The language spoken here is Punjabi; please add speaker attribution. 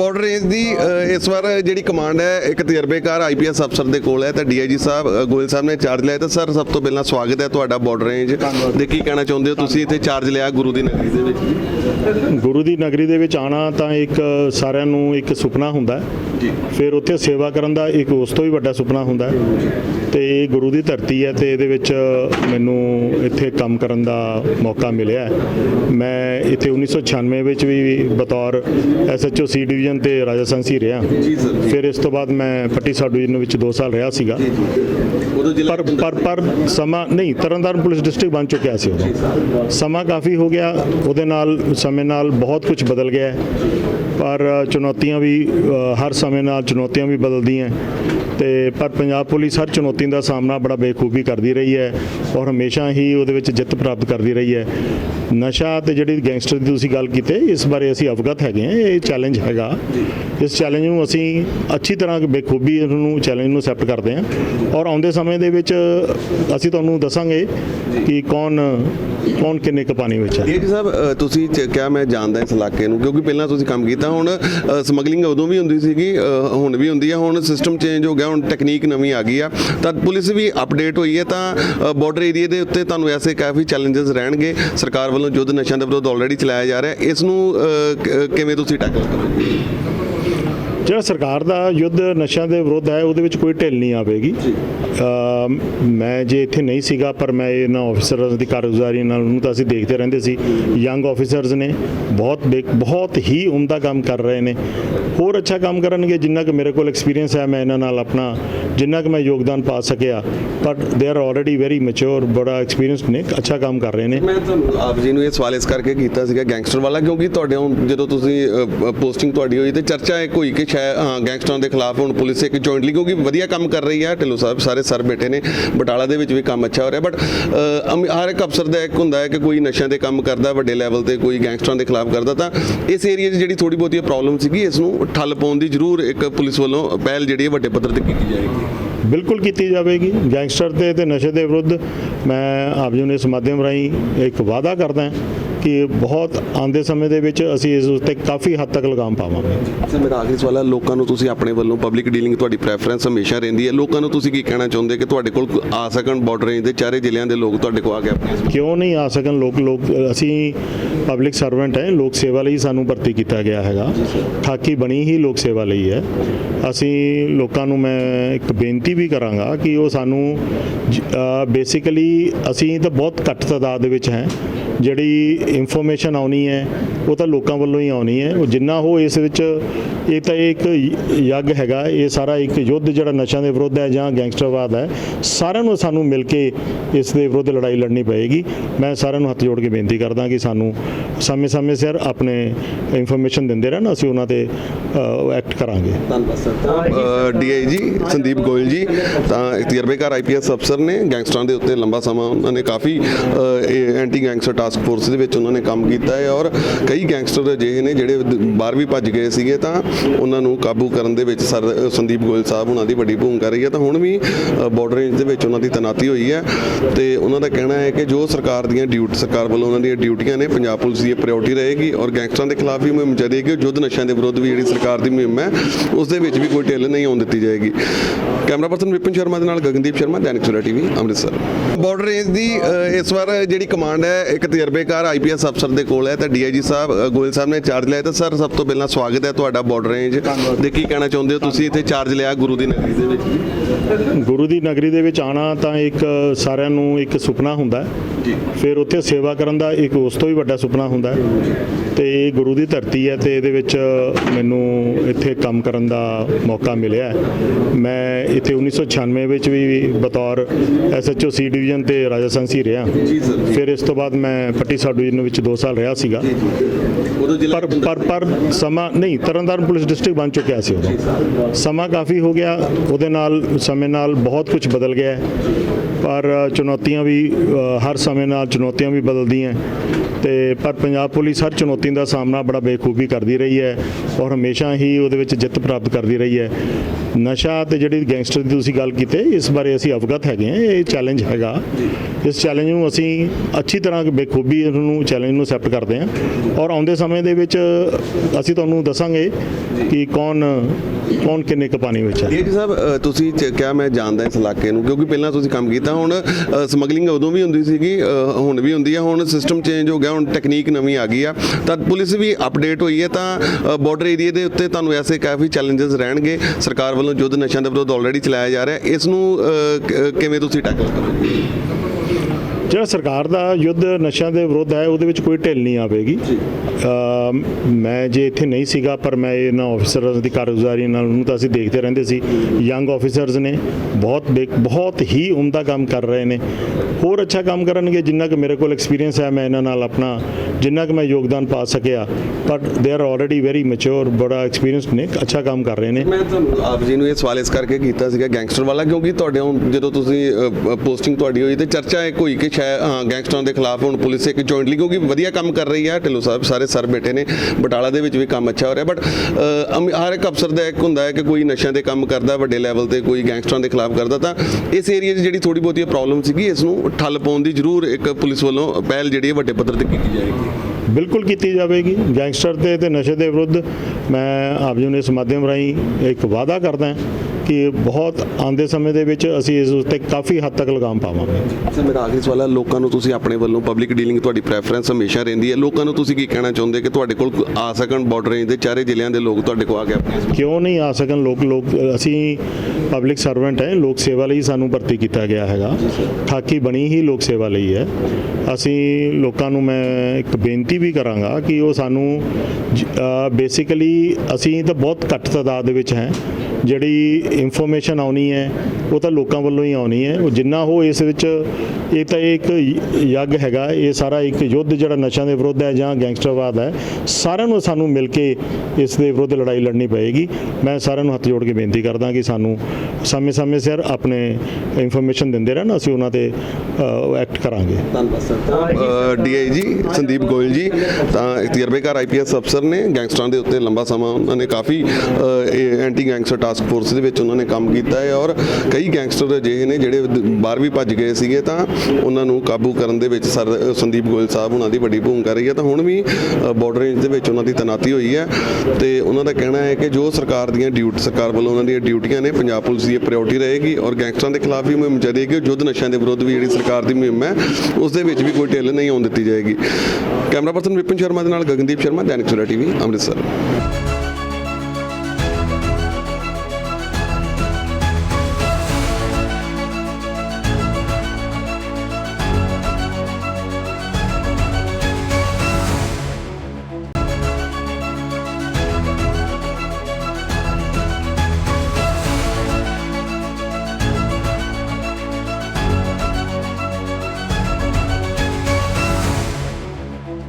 Speaker 1: ਬਾਰਡਰ ਰੇਂਜ ਦੀ ਇਸ ਵਾਰ ਜਿਹੜੀ ਕਮਾਂਡ ਹੈ ਇੱਕ ਤਜਰਬੇਕਾਰ ਆਈਪੀਐਸ ਅਫਸਰ ਦੇ ਕੋਲ ਹੈ ਤਾਂ ਡੀਆਈਜੀ ਸਾਹਿਬ ਗੋਇਲ ਸਾਹਿਬ ਨੇ ਚਾਰਜ ਲਿਆ ਤਾਂ ਸਰ ਸਭ ਤੋਂ ਪਹਿਲਾਂ ਸਵਾਗਤ ਹੈ ਤੁਹਾਡਾ ਬਾਰਡਰ ਰੇਂਜ ਦੇ ਕੀ ਕਹਿਣਾ ਚਾਹੁੰਦੇ ਹੋ? ਤੁਸੀਂ ਇੱਥੇ ਚਾਰਜ ਲਿਆ ਗੁਰੂ ਦੀ ਨਗਰੀ ਦੇ ਵਿੱਚ।
Speaker 2: ਗੁਰੂ ਦੀ ਨਗਰੀ ਦੇ ਵਿੱਚ ਆਣਾ ਤਾਂ ਇੱਕ ਸਾਰਿਆਂ ਨੂੰ ਇੱਕ ਸੁਪਨਾ ਹੁੰਦਾ ਹੈ।
Speaker 1: ਜੀ।
Speaker 2: ਫਿਰ ਉੱਥੇ ਸੇਵਾ ਕਰਨ ਦਾ ਇੱਕ ਉਸ ਤੋਂ ਵੀ ਵੱਡਾ ਸੁਪਨਾ ਹੁੰਦਾ ਹੈ। ਤੇ ਇਹ ਗੁਰੂ ਦੀ ਧਰਤੀ ਹੈ ਤੇ ਇਹਦੇ ਵਿੱਚ ਮੈਨੂੰ ਇੱਥੇ ਕੰਮ ਕਰਨ ਦਾ ਮੌਕਾ ਮਿਲਿਆ। ਮੈਂ ਇੱਥੇ 1996 ਵਿੱਚ ਵੀ ਬਤੌਰ ਐਸਐਚਓ ਸੀ ਡਿਵੀਜ਼ਨ ਤੇ ਰਾਜਸਥਾਨ ਸੀ ਰਿਹਾ। ਫਿਰ ਇਸ ਤੋਂ ਬਾਅਦ ਮੈਂ ਪੱਟੀ ਸਾਬ ਡਿਵੀਜ਼ਨ ਵਿੱਚ 2 ਸਾਲ ਰਿਹਾ ਸੀਗਾ। ਪਰ ਪਰ ਪਰ ਸਮਾਂ ਨਹੀਂ ਤਰਨਤਾਰਨ ਪੁਲਿਸ ਡਿਸਟ੍ਰਿਕਟ ਬਣ ਚੁੱਕਿਆ ਸੀ ਉਦੋਂ। ਸਮਾਂ ਕਾਫੀ ਹੋ ਗਿਆ ਉਹਦੇ ਨਾਲ ਸਮੇਂ ਨਾਲ ਬਹੁਤ ਕੁਝ ਬਦਲ ਗਿਆ। ਪਰ ਚੁਣੌਤੀਆਂ ਵੀ ਹਰ ਸਮੇਂ ਨਾਲ ਚੁਣੌਤੀਆਂ ਵੀ ਬਦਲਦੀਆਂ ਤੇ ਪਰ ਪੰਜਾਬ ਪੁਲਿਸ ਹਰ ਚੁਣੌਤੀ ਦਾ ਸਾਹਮਣਾ ਬੜਾ ਬੇਖੂਬੀ ਕਰਦੀ ਰਹੀ ਹੈ ਔਰ ਹਮੇਸ਼ਾ ਹੀ ਉਹਦੇ ਵਿੱਚ ਜਿੱਤ ਪ੍ਰਾਪਤ ਕਰਦੀ ਰਹੀ ਹੈ। ਨਸ਼ਾ ਤੇ ਜਿਹੜੀ ਗੈਂਗਸਟਰ ਦੀ ਤੁਸੀਂ ਗੱਲ ਕੀਤੀ ਇਸ ਬਾਰੇ ਅਸੀਂ ਅਵਗਤ ਹੈਗੇ ਹਾਂ ਇਹ ਚੈਲੰਜ ਹੈਗਾ। ਇਸ ਚੈਲੰਜ ਨੂੰ ਅਸੀਂ ਅੱਛੀ ਤਰ੍ਹਾਂ ਬੇਖੂਬੀ ਇਹਨੂੰ ਚੈਲੰਜ ਨੂੰ ਅਸੈਪਟ ਕਰਦੇ ਹਾਂ। ਔਰ ਆਉਂਦੇ ਸਮੇਂ ਦੇ ਵਿੱਚ ਅਸੀਂ ਤੁਹਾਨੂੰ ਦੱਸਾਂਗੇ ਕਿ ਕੌਣ ਕੌਣ ਕਿੰਨੇ ਕੁ ਪਾਣੀ ਵਿੱਚ ਹੈ।
Speaker 1: ਡੀਆਈਜੀ ਸਾਹਿਬ ਤੁਸੀਂ ਕਿਹਾ ਮੈਂ ਜਾਣਦਾ ਇਸ ਇਲਾਕੇ ਨੂੰ ਕਿਉਂਕਿ ਪਹਿਲਾਂ ਤੁਸੀਂ ਕੰਮ ਕੀਤਾ ਹੁਣ ਸਮਗਲਿੰਗ ਉਦੋਂ ਵੀ ਹੁੰਦੀ ਸੀਗੀ ਹੁਣ ਵੀ ਹੁੰਦੀ ਹੈ ਹੁਣ ਸਿਸਟਮ ਚੇਂਜ ਹੋ ਗਿਆ ਹੁਣ ਟੈਕਨੀਕ ਨਵੀਂ ਆ ਗਈ ਆ। ਤਾਂ ਪੁਲਿਸ ਵੀ ਅਪਡੇਟ ਹੋਈ ਹੈ ਤਾਂ ਬਾਰਡਰ ਏਰੀਆ ਦੇ ਉੱਤੇ ਤੁਹਾਨੂੰ ਐਸੇ ਕਾਫੀ ਚੈਲੰਜਸ ਰਹਿਣਗੇ ਸਰਕਾਰ ਵੱਲੋਂ ਯੁੱਧ ਨਸ਼ਿਆਂ ਦੇ ਵਿਰੁੱਧ ਆਲਰੇਡੀ ਚਲਾਇਆ ਜਾ ਰਿਹਾ ਇਸ ਨੂੰ ਕਿਵੇਂ ਤੁਸੀਂ ਟੈਕਲ ਕਰੋਗੇ?
Speaker 2: ਜਿਹੜਾ ਸਰਕਾਰ ਦਾ ਯੁੱਧ ਨਸ਼ਿਆਂ ਦੇ ਵਿਰੁੱਧ ਹੈ ਉਹਦੇ ਵਿੱਚ ਕੋਈ ਢਿੱਲ ਨਹੀਂ ਆਵੇਗੀ। ਮੈਂ ਜੇ ਇੱਥੇ ਨਹੀਂ ਸੀਗਾ ਪਰ ਮੈਂ ਇਹਨਾਂ ਆਫੀਸਰਾਂ ਦੀ ਕਾਰਗੁਜ਼ਾਰੀ ਨਾਲ ਉਹਨੂੰ ਤਾਂ ਅਸੀਂ ਦੇਖਦੇ ਰਹਿੰਦੇ ਸੀ। ਯੰਗ ਆਫੀਸਰਸ ਨੇ ਬਹੁਤ ਬਹੁਤ ਹੀ ਉਮਦਾ ਕੰਮ ਕਰ ਰਹੇ ਨੇ। ਹੋਰ ਅੱਛਾ ਕੰਮ ਕਰਨਗੇ ਜਿੰਨਾ ਕਿ ਮੇਰੇ ਕੋਲ ਐਕਸਪੀਰੀਅੰਸ ਹੈ ਮੈਂ ਇਹਨਾਂ ਨਾਲ ਆਪਣਾ ਜਿੰਨਾ ਕਿ ਮੈਂ ਯੋਗਦਾਨ ਪਾ ਸਕਿਆ। But they are already very mature ਬੜਾ ਐਕਸਪੀਰੀਅੰਸਡ ਨੇ ਅੱਛਾ ਕੰਮ ਕਰ ਰਹੇ ਨੇ।
Speaker 1: ਮੈਂ ਤੁਹਾਨੂੰ ਆਪ ਜੀ ਨੂੰ ਇਹ ਸਵਾਲ ਇਸ ਕਰਕੇ ਕੀਤਾ ਸੀਗਾ ਗੈਂਗਸਟਰ ਵਾਲਾ ਕਿਉਂਕਿ ਤੁਹਾਡੇ ਜਦੋਂ ਤੁਸੀਂ ਪੋਸਟਿੰਗ ਤੁਹਾਡੀ ਹੋਈ ਤੇ ਚਰਚਾ ਇੱਕ ਹੋਈ ਕਿ ਗੈਂਗਸਟਰਾਂ ਦੇ ਖਿਲਾਫ ਹੁਣ ਪੁਲਿਸ ਇੱਕ ਜੁਆਇੰਟਲੀ ਕਿਉਂਕਿ ਵਧੀਆ ਕੰਮ ਕਰ ਰਹੀ ਹੈ ਢਿੱਲੋਂ ਸਾਹਿਬ ਸਾਰੇ ਸਰ ਬੈਠੇ ਨੇ, ਬਟਾਲਾ ਦੇ ਵਿੱਚ ਵੀ ਕੰਮ ਅੱਛਾ ਹੋ ਰਿਹਾ ਬਟ ਹਰ ਇੱਕ ਅਫਸਰ ਦਾ ਇੱਕ ਹੁੰਦਾ ਹੈ ਕਿ ਕੋਈ ਨਸ਼ਿਆਂ ਦੇ ਕੰਮ ਕਰਦਾ, ਵੱਡੇ ਲੈਵਲ ਤੇ ਕੋਈ ਗੈਂਗਸਟਰਾਂ ਦੇ ਖਿਲਾਫ ਕਰਦਾ, ਤਾਂ ਇਸ ਏਰੀਆ 'ਚ ਜਿਹੜੀ ਥੋੜੀ ਬਹੁਤੀ ਪ੍ਰੋਬਲਮ ਸੀਗੀ, ਇਸ ਨੂੰ ਠੱਲ ਪਾਉਣ ਦੀ ਜ਼ਰੂਰ ਇੱਕ ਪੁਲਿਸ ਵੱਲੋਂ ਪਹਿਲ ਜਿਹੜੀ ਹੈ ਵੱਡੇ ਪੱਧਰ ਤੇ ਕੀਤੀ ਜਾਏਗੀ।
Speaker 2: ਬਿਲਕੁਲ ਕੀਤੀ ਜਾਵੇਗੀ, ਗੈਂਗਸਟਰ ਤੇ ਤੇ ਨਸ਼ੇ ਦੇ ਵਿਰੁੱਧ ਮੈਂ ਆਪ ਜੀ ਨੂੰ ਇਸ ਮਾਧਿਅਮ ਰਾਹੀਂ ਇੱਕ ਵਾਅਦਾ ਕਰਦਾ ਹਾਂ ਕਿ ਬਹੁਤ ਆਉਂਦੇ ਸਮੇਂ ਦੇ ਵਿੱਚ ਅਸੀਂ ਇਸ ਉੱਤੇ ਕਾਫੀ ਹੱਦ ਤੱਕ ਲਗਾਮ ਪਾਵਾਂਗੇ।
Speaker 1: ਸਰ ਮੇਰਾ ਆਖਰੀ ਸਵਾਲ ਹੈ ਲੋਕਾਂ ਨੂੰ ਤੁਸੀਂ ਆਪਣੇ ਵੱਲੋਂ ਪਬਲਿਕ ਡੀਲਿੰਗ ਤੁਹਾਡੀ ਪ੍ਰੈਫਰੈਂਸ ਹਮੇਸ਼ਾ ਰਹਿੰਦੀ ਹੈ। ਲੋਕਾਂ ਨੂੰ ਤੁਸੀਂ ਕੀ ਕਹਿਣਾ ਚਾਹੁੰਦੇ ਕਿ ਤੁਹਾਡੇ ਕੋਲ ਆ ਸਕਣ ਬਾਰਡਰ ਰੇਂਜ ਦੇ ਚਾਰੇ ਜ਼ਿਲ੍ਹਿਆਂ ਦੇ ਲੋਕ ਤੁਹਾਡੇ ਕੋਲ ਆ ਕੇ ਆਪਣੇ
Speaker 2: ਕਿਉਂ ਨਹੀਂ ਆ ਸਕਣ? ਲੋਕ ਲੋਕ ਅਸੀਂ ਪਬਲਿਕ ਸਰਵੈਂਟ ਹੈ ਲੋਕ ਸੇਵਾ ਲਈ ਸਾਨੂੰ ਭਰਤੀ ਕੀਤਾ ਗਿਆ ਹੈਗਾ। ਠਾਕੀ ਬਣੀ ਹੀ ਲੋਕ ਸੇਵਾ ਲਈ ਹੈ। ਅਸੀਂ ਲੋਕਾਂ ਨੂੰ ਮੈਂ ਇੱਕ ਬੇਨਤੀ ਵੀ ਕਰਾਂਗਾ ਕਿ ਉਹ ਸਾਨੂੰ ਬੇਸਿਕਲੀ ਅਸੀਂ ਤਾਂ ਬਹੁਤ ਘੱਟ ਤਾਦਾਦ ਦੇ ਵਿੱਚ ਹੈ। ਜਿਹੜੀ ਇਨਫੋਰਮੇਸ਼ਨ ਆਉਣੀ ਹੈ ਉਹ ਤਾਂ ਲੋਕਾਂ ਵੱਲੋਂ ਹੀ ਆਉਣੀ ਹੈ। ਉਹ ਜਿੰਨਾ ਹੋ ਇਸ ਵਿੱਚ ਇਹ ਤਾਂ ਇੱਕ ਯੱਗ ਹੈਗਾ। ਇਹ ਸਾਰਾ ਇੱਕ ਯੁੱਧ ਜਿਹੜਾ ਨਸ਼ਿਆਂ ਦੇ ਵਿਰੁੱਧ ਹੈ ਜਾਂ ਗੈਂਗਸਟਰਵਾਦ ਹੈ ਸਾਰਿਆਂ ਨੂੰ ਸਾਨੂੰ ਮਿਲ ਕੇ ਇਸ ਦੇ ਵਿਰੁੱਧ ਲੜਾਈ ਲੜਨੀ ਪਏਗੀ। ਮੈਂ ਸਾਰਿਆਂ ਨੂੰ ਹੱਥ ਜੋੜ ਕੇ ਬੇਨਤੀ ਕਰਦਾ ਕਿ ਸਾਨੂੰ ਸਮੇਂ-ਸਮੇਂ ਸਿਰ ਆਪਣੇ ਇਨਫੋਰਮੇਸ਼ਨ ਦਿੰਦੇ ਰਹਿਣ। ਅਸੀਂ ਉਹਨਾਂ ਤੇ ਐਕਟ ਕਰਾਂਗੇ।
Speaker 1: ਧੰਨਵਾਦ ਸਰ। ਡੀਆਈਜੀ ਸੰਦੀਪ ਗੋਇਲ ਜੀ ਤਾਂ ਇੱਕ ਤਜਰਬੇਕਾਰ ਆਈਪੀਐਸ ਅਫਸਰ ਨੇ। ਗੈਂਗਸਟਰਾਂ ਦੇ ਉੱਤੇ ਲੰਬਾ ਸਮਾਂ ਉਹਨਾਂ ਨੇ ਕਾਫੀ ਐਂਟੀ ਗੈਂਗਸਟਰ ਟਾਸਕ ਫੋਰਸ ਦੇ ਵਿੱਚ ਉਹਨਾਂ ਨੇ ਕੰਮ ਕੀਤਾ ਹੈ ਔਰ ਕਈ ਗੈਂਗਸਟਰ ਅਜਿਹੇ ਨੇ ਜਿਹੜੇ ਬਾਹਰ ਵੀ ਭੱਜ ਗਏ ਸੀਗੇ ਤਾਂ ਉਹਨਾਂ ਨੂੰ ਕਾਬੂ ਕਰਨ ਦੇ ਵਿੱਚ ਸਰ ਸੰਦੀਪ ਗੋਇਲ ਸਾਹਿਬ ਉਹਨਾਂ ਦੀ ਵੱਡੀ ਭੂਮਿਕਾ ਰਹੀ ਹੈ ਤਾਂ ਹੁਣ ਵੀ ਬਾਰਡਰ ਰੇਂਜ ਦੇ ਵਿੱਚ ਉਹਨਾਂ ਦੀ ਤੈਨਾਤੀ ਹੋਈ ਹੈ ਤੇ ਉਹਨਾਂ ਦਾ ਕਹਿਣਾ ਹੈ ਕਿ ਜੋ ਸਰਕਾਰ ਦੀਆਂ ਡਿਊਟੀ ਸਰਕਾਰ ਵੱਲੋਂ ਉਹਨਾਂ ਦੀਆਂ ਡਿਊਟੀਆਂ ਨੇ ਪੰਜਾਬ ਪੁਲਿਸ ਦੀ ਪ੍ਰਾਇੋਰਟੀ ਰਹੇਗੀ ਔਰ ਗੈਂਗਸਟਰਾਂ ਦੇ ਖਿਲਾਫ ਵੀ ਮੁਹਿੰਮ ਚੱਲੇਗੀ ਯੁੱਧ ਨਸ਼ਿਆਂ ਦੇ ਵਿਰੁੱਧ ਵੀ ਜਿਹੜੀ ਸਰਕਾਰ ਦੀ ਮੁਹਿੰਮ ਹੈ ਉਸ ਦੇ ਵਿੱਚ ਵੀ ਕੋਈ ਢਿੱਲ ਨਹੀਂ ਆਉਣ ਦਿੱਤੀ ਜਾਏਗੀ। ਕੈਮਰਾ ਪਰਸਨ ਵਿਪਨ ਸ਼ਰਮਾ ਦੇ ਨਾਲ Gagandeep Sharma Dainik Savera TV Amritsar. Border range ਦੀ ਅ, ਇਸ ਵਾਰ ਜਿਹੜੀ ਕਮਾਂਡ ਹੈ ਇੱਕ ਤਜਰਬੇਕਾਰ ਆਈਪੀਐਸ ਅਫਸਰ ਦੇ ਕੋਲ ਹੈ ਤਾਂ ਡੀਆਈਜੀ ਸਾਹਿਬ ਗੋਇਲ ਸਾਹਿਬ ਨੇ ਚਾਰਜ ਲਿਆ ਤਾਂ ਸਰ ਸਭ ਤੋਂ ਪਹਿਲਾਂ ਸਵਾਗਤ ਹੈ ਤੁਹਾਡਾ ਬਾਰਡਰ ਰੇਂਜ ਦੇ ਕੀ ਕਹਿਣਾ ਚਾਹੁੰਦੇ ਹੋ? ਤੁਸੀਂ ਇੱਥੇ ਚਾਰਜ ਲਿਆ ਗੁਰੂ ਦੀ ਨਗਰੀ ਦੇ ਵਿੱਚ।
Speaker 2: ਗੁਰੂ ਦੀ ਨਗਰੀ ਦੇ ਵਿੱਚ ਆਣਾ ਤਾਂ ਇੱਕ ਸਾਰਿਆਂ ਨੂੰ ਇੱਕ ਸੁਪਨਾ ਹੁੰਦਾ ਹੈ।
Speaker 1: ਜੀ।
Speaker 2: ਫਿਰ ਉੱਥੇ ਸੇਵਾ ਕਰਨ ਦਾ ਇੱਕ ਉਸ ਤੋਂ ਵੀ ਵੱਡਾ ਸੁਪਨਾ ਹੁੰਦਾ ਤੇ ਇਹ ਗੁਰੂ ਦੀ ਧਰਤੀ ਹੈ ਤੇ ਇਹਦੇ ਵਿੱਚ ਮੈਨੂੰ ਇੱਥੇ ਕੰਮ ਕਰਨ ਦਾ ਮੌਕਾ ਮਿਲਿਆ। ਮੈਂ ਇੱਥੇ 1996 ਵਿੱਚ ਵੀ ਬਤੌਰ ਐਸਐਚਓ ਸੀ ਡਿਵੀਜ਼ਨ ਤੇ ਰਾਜਸਥਾਨ ਸੀ ਰਿਹਾ।
Speaker 1: ਜੀ ਸਰ।
Speaker 2: ਫਿਰ ਇਸ ਤੋਂ ਬਾਅਦ ਮੈਂ ਪੱਟੀ ਸਾਬ ਡਿਵੀਜ਼ਨ ਵਿੱਚ 2 ਸਾਲ ਰਿਹਾ ਸੀਗਾ। ਪਰ ਪਰ ਪਰ ਸਮਾਂ ਨਹੀਂ ਤਰਨਤਾਰਨ ਪੁਲਿਸ ਡਿਸਟ੍ਰਿਕਟ ਬਣ ਚੁੱਕਿਆ ਸੀ ਉਦੋਂ। ਸਮਾਂ ਕਾਫੀ ਹੋ ਗਿਆ ਉਹਦੇ ਨਾਲ ਸਮੇਂ ਨਾਲ ਬਹੁਤ ਕੁਝ ਬਦਲ ਗਿਆ। ਪਰ ਚੁਣੌਤੀਆਂ ਵੀ ਹਰ ਸਮੇਂ ਨਾਲ ਚੁਣੌਤੀਆਂ ਵੀ ਬਦਲਦੀਆਂ ਤੇ ਪਰ ਪੰਜਾਬ ਪੁਲਿਸ ਹਰ ਚੁਣੌਤੀ ਦਾ ਸਾਹਮਣਾ ਬੜਾ ਬੇਖੂਬੀ ਕਰਦੀ ਰਹੀ ਹੈ ਔਰ ਹਮੇਸ਼ਾ ਹੀ ਉਹਦੇ ਵਿੱਚ ਜਿੱਤ ਪ੍ਰਾਪਤ ਕਰਦੀ ਰਹੀ ਹੈ। ਨਸ਼ਾ ਤੇ ਜਿਹੜੀ ਗੈਂਗਸਟਰ ਦੀ ਤੁਸੀਂ ਗੱਲ ਕੀਤੀ, ਇਸ ਬਾਰੇ ਅਸੀਂ ਅਵਗਤ ਹੈਗੇ ਹਾਂ, ਇਹ ਚੈਲੰਜ ਹੈਗਾ। ਇਸ ਚੈਲੰਜ ਨੂੰ ਅਸੀਂ ਅੱਛੀ ਤਰ੍ਹਾਂ ਬੇਖੂਬੀ ਨੂੰ ਚੈਲੰਜ ਨੂੰ ਐਕਸੈਪਟ ਕਰਦੇ ਹਾਂ। ਔਰ ਆਉਂਦੇ ਸਮੇਂ ਦੇ ਵਿੱਚ ਅਸੀਂ ਤੁਹਾਨੂੰ ਦੱਸਾਂਗੇ ਕਿ ਕੌਣ ਕੌਣ ਕਿੰਨੇ ਕੁ ਪਾਣੀ ਵਿੱਚ ਹੈ
Speaker 1: ਡੀਆਈਜੀ ਸਾਹਿਬ ਅ, ਤੁਸੀਂ ਚ- ਕਿਹਾ ਮੈਂ ਜਾਣਦਾ ਇਸ ਇਲਾਕੇ ਨੂੰ ਕਿਉਂਕਿ ਪਹਿਲਾਂ ਤੁਸੀਂ ਕੰਮ ਕੀਤਾ ਹੁਣ ਸਮਗਲਿੰਗ ਉਦੋਂ ਵੀ ਹੁੰਦੀ ਸੀਗੀ ਅ, ਹੁਣ ਵੀ ਹੁੰਦੀ ਹੈ ਹੁਣ ਸਿਸਟਮ ਚੇਂਜ ਹੋ ਗਿਆ ਹੁਣ ਟੈਕਨੀਕ ਨਵੀਂ ਆ ਗਈ ਆ। ਤਾਂ ਪੁਲਿਸ ਵੀ ਅਪਡੇਟ ਹੋਈ ਹੈ ਤਾਂ ਬਾਰਡਰ ਏਰੀਆ ਦੇ ਉੱਤੇ ਤੁਹਾਨੂੰ ਐਸੇ ਕਾਫੀ ਚੈਲੰਜਸ ਰਹਿਣਗੇ। ਸਰਕਾਰ ਵੱਲੋਂ ਯੁੱਧ ਨਸ਼ਿਆਂ ਦੇ ਵਿਰੁੱਧ ਆਲਰੇਡੀ ਚਲਾਇਆ ਜਾ ਰਿਹਾ ਇਸ ਨੂੰ ਅ, ਕ- ਕਿਵੇਂ ਤੁਸੀਂ ਟੈਕਲ ਕਰੋਗੇ?
Speaker 2: ਜਿਹੜਾ ਸਰਕਾਰ ਦਾ ਯੁੱਧ ਨਸ਼ਿਆਂ ਦੇ ਵਿਰੁੱਧ ਹੈ ਉਹਦੇ ਵਿੱਚ ਕੋਈ ਢਿੱਲ ਨਹੀਂ ਆਵੇਗੀ। ਮੈਂ ਜੇ ਇੱਥੇ ਨਹੀਂ ਸੀਗਾ, ਪਰ ਮੈਂ ਇਹਨਾਂ ਆਫੀਸਰਾਂ ਦੀ ਕਾਰਗੁਜ਼ਾਰੀ ਨਾਲ ਉਹਨੂੰ ਤਾਂ ਅਸੀਂ ਦੇਖਦੇ ਰਹਿੰਦੇ ਸੀ। ਯੰਗ ਆਫੀਸਰਸ ਨੇ ਬਹੁਤ ਬੇ- ਬਹੁਤ ਹੀ ਉਮਦਾ ਕੰਮ ਕਰ ਰਹੇ ਨੇ। ਹੋਰ ਅੱਛਾ ਕੰਮ ਕਰਨਗੇ, ਜਿੰਨਾ ਕਿ ਮੇਰੇ ਕੋਲ ਐਕਸਪੀਰੀਅੰਸ ਹੈ, ਮੈਂ ਇਹਨਾਂ ਨਾਲ ਆਪਣਾ ਜਿੰਨਾ ਕਿ ਮੈਂ ਯੋਗਦਾਨ ਪਾ ਸਕਿਆ। But they are already very mature ਬੜਾ ਐਕਸਪੀਰੀਅੰਸ ਨੇ, ਅੱਛਾ ਕੰਮ ਕਰ ਰਹੇ ਨੇ।
Speaker 1: ਮੈਂ ਤੁਹਾਨੂੰ ਆਪ ਜੀ ਨੂੰ ਇਹ ਸਵਾਲ ਇਸ ਕਰਕੇ ਕੀਤਾ ਸੀਗਾ ਗੈਂਗਸਟਰ ਵਾਲਾ, ਕਿਉਂਕਿ ਤੁਹਾਡੇ ਹੁਣ ਜਦੋਂ ਤੁਸੀਂ ਪੋਸਟਿੰਗ ਤੁਹਾਡੀ ਹੋਈ ਤੇ ਚਰਚਾ ਇੱਕ ਹੋਈ ਕਿ ਸ਼ਾਇਦ, ਹਾਂ ਗੈਂਗਸਟਰਾਂ ਦੇ ਖਿਲਾਫ ਹੁਣ ਪੁਲਿਸ ਇੱਕ ਜੁਆਇੰਟਲੀ ਕਿਉਂਕਿ ਵਧੀਆ ਕੰਮ ਕਰ ਰਹੀ ਹੈ, ਢਿੱਲੋਂ ਸਾਹਿਬ, ਸਾਰੇ ਸਰ ਬੈਠੇ ਨੇ, ਬਟਾਲਾ ਦੇ ਵਿੱਚ ਵੀ ਕੰਮ ਅੱਛਾ ਹੋ ਰਿਹਾ ਬਟ ਹਰ ਇੱਕ ਅਫਸਰ ਦਾ ਇੱਕ ਹੁੰਦਾ ਹੈ ਕਿ ਕੋਈ ਨਸ਼ਿਆਂ ਦੇ ਕੰਮ ਕਰਦਾ, ਵੱਡੇ ਲੈਵਲ ਤੇ ਕੋਈ ਗੈਂਗਸਟਰਾਂ ਦੇ ਖਿਲਾਫ ਕਰਦਾ, ਤਾਂ ਇਸ ਏਰੀਆ 'ਚ ਜਿਹੜੀ ਥੋੜੀ ਬਹੁਤੀ ਪ੍ਰੋਬਲਮ ਸੀਗੀ, ਇਸ ਨੂੰ ਠੱਲ ਪਾਉਣ ਦੀ ਜ਼ਰੂਰ ਇੱਕ ਪੁਲਿਸ ਵੱਲੋਂ ਪਹਿਲ ਜਿਹੜੀ ਹੈ, ਵੱਡੇ ਪੱਧਰ ਤੇ ਕੀਤੀ ਜਾਏਗੀ।
Speaker 2: ਬਿਲਕੁਲ ਕੀਤੀ ਜਾਵੇਗੀ। ਗੈਂਗਸਟਰ ਤੇ ਤੇ ਨਸ਼ੇ ਦੇ ਵਿਰੁੱਧ ਮੈਂ ਆਪ ਜੀ ਨੂੰ ਇਸ ਮਾਧਿਅਮ ਰਾਹੀਂ ਇੱਕ ਵਾਅਦਾ ਕਰਦਾ ਕਿ ਬਹੁਤ ਆਉਂਦੇ ਸਮੇਂ ਦੇ ਵਿੱਚ ਅਸੀਂ ਇਸ ਉੱਤੇ ਕਾਫੀ ਹੱਦ ਤੱਕ ਲਗਾਮ ਪਾਵਾਂਗੇ।
Speaker 1: ਸਰ ਮੇਰਾ ਆਖਰੀ ਸਵਾਲ ਹੈ ਲੋਕਾਂ ਨੂੰ ਤੁਸੀਂ ਆਪਣੇ ਵੱਲੋਂ ਪਬਲਿਕ ਡੀਲਿੰਗ ਤੁਹਾਡੀ ਪ੍ਰੈਫਰੈਂਸ ਹਮੇਸ਼ਾ ਰਹਿੰਦੀ ਹੈ। ਲੋਕਾਂ ਨੂੰ ਤੁਸੀਂ ਕੀ ਕਹਿਣਾ ਚਾਹੁੰਦੇ ਕਿ ਤੁਹਾਡੇ ਕੋਲ ਆ ਸਕਣ ਬਾਰਡਰ ਰੇਂਜ ਦੇ ਚਾਰੇ ਜ਼ਿਲ੍ਹਿਆਂ ਦੇ ਲੋਕ ਤੁਹਾਡੇ ਕੋਲ ਆ ਕੇ ਆਪਣੇ
Speaker 2: ਕਿਉਂ ਨਹੀਂ ਆ ਸਕਣ? ਲੋਕ ਲੋਕ ਅਸੀਂ ਪਬਲਿਕ ਸਰਵੈਂਟ ਹੈ ਲੋਕ ਸੇਵਾ ਲਈ ਸਾਨੂੰ ਭਰਤੀ ਕੀਤਾ ਗਿਆ ਹੈਗਾ। ਖਾਕੀ ਬਣੀ ਹੀ ਲੋਕ ਸੇਵਾ ਲਈ ਹੈ। ਅਸੀਂ ਲੋਕਾਂ ਨੂੰ ਮੈਂ ਇੱਕ ਬੇਨਤੀ ਵੀ ਕਰਾਂਗਾ ਕਿ ਉਹ ਸਾਨੂੰ ਬੇਸਿਕਲੀ ਅਸੀਂ ਤਾਂ ਬਹੁਤ ਘੱਟ ਤਾਦਾਦ ਦੇ ਵਿੱਚ ਹੈ। ਜਿਹੜੀ ਇਨਫੋਰਮੇਸ਼ਨ ਆਉਣੀ ਹੈ ਉਹ ਤਾਂ ਲੋਕਾਂ ਵੱਲੋਂ ਹੀ ਆਉਣੀ ਹੈ। ਉਹ ਜਿੰਨਾ ਹੋ ਇਸ ਵਿੱਚ ਇਹ ਤਾਂ ਇੱਕ ਯੱਗ ਹੈਗਾ। ਇਹ ਸਾਰਾ ਇੱਕ ਯੁੱਧ ਜਿਹੜਾ ਨਸ਼ਿਆਂ ਦੇ ਵਿਰੁੱਧ ਹੈ ਜਾਂ ਗੈਂਗਸਟਰਵਾਦ ਹੈ ਸਾਰਿਆਂ ਨੂੰ ਸਾਨੂੰ ਮਿਲ ਕੇ ਇਸ ਦੇ ਵਿਰੁੱਧ ਲੜਾਈ ਲੜਨੀ ਪਏਗੀ। ਮੈਂ ਸਾਰਿਆਂ ਨੂੰ ਹੱਥ ਜੋੜ ਕੇ ਬੇਨਤੀ ਕਰਦਾ ਕਿ ਸਾਨੂੰ ਸਮੇਂ-ਸਮੇਂ ਸਿਰ ਆਪਣੇ ਇਨਫੋਰਮੇਸ਼ਨ ਦਿੰਦੇ ਰਹਿਣ। ਅਸੀਂ ਉਹਨਾਂ ਤੇ ਐਕਟ ਕਰਾਂਗੇ।
Speaker 1: ਧੰਨਵਾਦ ਸਰ। ਡੀਆਈਜੀ ਸੰਦੀਪ ਗੋਇਲ ਜੀ ਤਾਂ ਇੱਕ ਤਜਰਬੇਕਾਰ ਆਈਪੀਐਸ ਅਫਸਰ ਨੇ। ਗੈਂਗਸਟਰਾਂ ਦੇ ਉੱਤੇ ਲੰਬਾ ਸਮਾਂ ਉਹਨਾਂ ਨੇ ਕਾਫੀ ਐਂਟੀ ਗੈਂਗਸਟਰ ਟਾਸਕ ਫੋਰਸ ਦੇ ਵਿੱਚ ਉਹਨਾਂ ਨੇ ਕੰਮ ਕੀਤਾ ਹੈ ਔਰ ਕਈ ਗੈਂਗਸਟਰ ਅਜਿਹੇ ਨੇ ਜਿਹੜੇ ਬਾਹਰ ਵੀ ਭੱਜ ਗਏ ਸੀਗੇ ਤਾਂ ਉਹਨਾਂ ਨੂੰ ਕਾਬੂ ਕਰਨ ਦੇ ਵਿੱਚ ਸਰ ਸੰਦੀਪ ਗੋਇਲ ਸਾਹਿਬ ਉਹਨਾਂ ਦੀ ਵੱਡੀ ਭੂਮਿਕਾ ਰਹੀ ਹੈ ਤਾਂ ਹੁਣ ਵੀ ਬਾਰਡਰ ਰੇਂਜ ਦੇ ਵਿੱਚ ਉਹਨਾਂ ਦੀ ਤੈਨਾਤੀ ਹੋਈ ਹੈ ਤੇ ਉਹਨਾਂ ਦਾ ਕਹਿਣਾ ਹੈ ਕਿ ਜੋ ਸਰਕਾਰ ਦੀਆਂ ਡਿਊਟੀ ਸਰਕਾਰ ਵੱਲੋਂ ਉਹਨਾਂ ਦੀਆਂ ਡਿਊਟੀਆਂ ਨੇ, ਪੰਜਾਬ ਪੁਲਿਸ ਦੀ ਪ੍ਰਾਇੋਰਟੀ ਰਹੇਗੀ ਔਰ ਗੈਂਗਸਟਰਾਂ ਦੇ ਖਿਲਾਫ ਵੀ ਮੁਹਿੰਮ ਚੱਲੇਗੀ ਯੁੱਧ ਨਸ਼ਿਆਂ ਦੇ ਵਿਰੁੱਧ ਵੀ ਜਿਹੜੀ ਸਰਕਾਰ ਦੀ ਮੁਹਿੰਮ ਹੈ, ਉਸ ਦੇ ਵਿੱਚ ਵੀ ਕੋਈ ਢਿੱਲ ਨਹੀਂ ਆਉਣ ਦਿੱਤੀ ਜਾਏਗੀ। ਕੈਮਰਾ ਪਰਸਨ ਵਿਪਨ ਸ਼ਰਮਾ ਦੇ ਨਾਲ ਗਗਨਦੀਪ ਸ਼ਰਮਾ, ਦੈਨਿਕ ਸਵੇਰਾ ਟੀਵੀ, ਅੰਮ੍ਰਿਤਸਰ।